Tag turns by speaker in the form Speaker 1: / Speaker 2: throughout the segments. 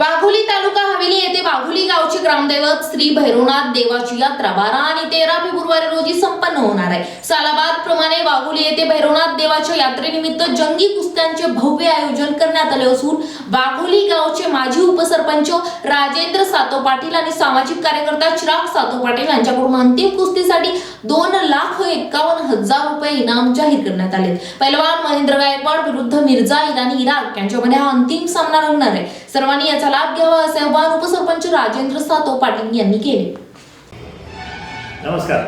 Speaker 1: वाघोली तालुका हवेली येथे वाघोली गावचे ग्रामदैवत श्री भैरवनाथ देवाची यात्रा बारा आणि तेरा फेब्रुवारी रोजी संपन्न होणार आहे. सालाबाद प्रमाणे वाघोली येथे भैरवनाथ देवाच्या यात्रेनिमित्त जंगी कुस्त्यांचे भव्य आयोजन करण्यात आले असून वाघोली गावचे माजी उपसरपंच राजेंद्र सातो पाटील आणि सामाजिक कार्यकर्ता चिराग सातो पाटील यांच्याकडून अंतिम कुस्तीसाठी दोन लाख एकावन्न हजार रुपये इनाम जाहीर करण्यात आले. पैलवान महेंद्र गायकवाड विरुद्ध मिर्झा इराणी इराक यांच्यामध्ये हा अंतिम सामना रंगणार आहे. सर्वांनी याचा लाभ घ्यावा असे आवाहन उपसरपंच राजेंद्र सातो पाटील यांनी केले.
Speaker 2: नमस्कार.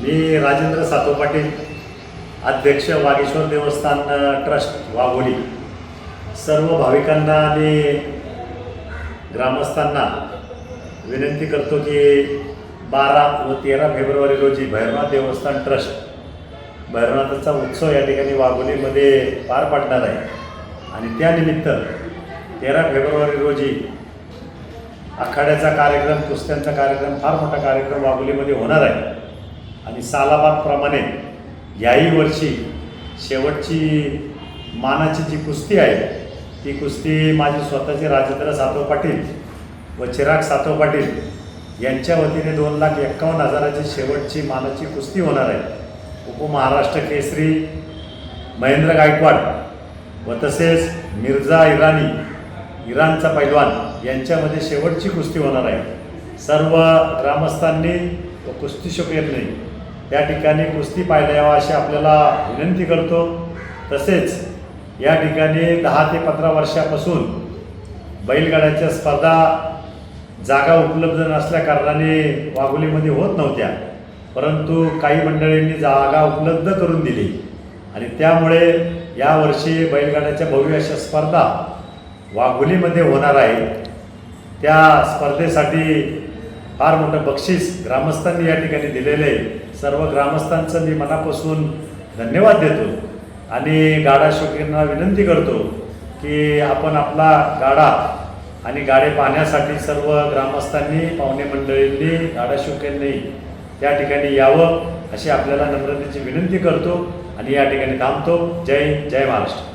Speaker 2: मी राजेंद्र सातो पाटील अध्यक्ष वागेश्वर देवस्थान ट्रस्ट वाघोली सर्व भाविकांना आणि ग्रामस्थांना विनंती करतो की बारा व तेरा फेब्रुवारी रोजी भैरवनाथ देवस्थान ट्रस्ट भैरवनाथाचा उत्सव या ठिकाणी वाघोलीमध्ये पार पाडणार आहे. आणि त्यानिमित्त तेरा फेब्रुवारी रोजी आखाड्याचा कार्यक्रम कुस्त्यांचा कार्यक्रम फार मोठा कार्यक्रम वाघोलीमध्ये होणार आहे. आणि सालाबादप्रमाणे याही वर्षी शेवटची मानाची जी कुस्ती आहे ती कुस्ती माझे स्वतःचे राजेंद्र सातव पाटील व चिराग सातव पाटील यांच्या वतीने दोन लाख एक्कावन्न हजाराची शेवटची मानाची कुस्ती होणार आहे. उपमहाराष्ट्र केसरी महेंद्र गायकवाड व तसेच मिर्झा इराणी इराणचा पैलवान यांच्यामध्ये शेवटची कुस्ती होणार आहे. सर्व ग्रामस्थांनी व नाही. या ठिकाणी कुस्ती पाहायला यावा अशी आपल्याला विनंती करतो. तसेच या ठिकाणी दहा ते पंधरा वर्षापासून बैलगाड्याच्या स्पर्धा जागा उपलब्ध नसल्या कारणाने वाघोलीमध्ये होत नव्हत्या. परंतु काही मंडळींनी जागा उपलब्ध करून दिली. आणि त्यामुळे यावर्षी बैलगाड्याच्या भव्य अशा स्पर्धा वाघोलीमध्ये होणार आहे. त्या स्पर्धेसाठी फार मोठं बक्षीस ग्रामस्थांनी या ठिकाणी दिलेलं आहे. सर्व ग्रामस्थांचं मी मनापासून धन्यवाद देतो आणि गाडा शौकींना विनंती करतो की आपण आपला गाडा आणि गाडे पाहण्यासाठी सर्व ग्रामस्थांनी पाहुणे मंडळींनी गाडा शौकींनी त्या ठिकाणी यावं अशी आपल्याला नम्रतेची विनंती करतो आणि या ठिकाणी थांबतो. जय जय महाराष्ट्र.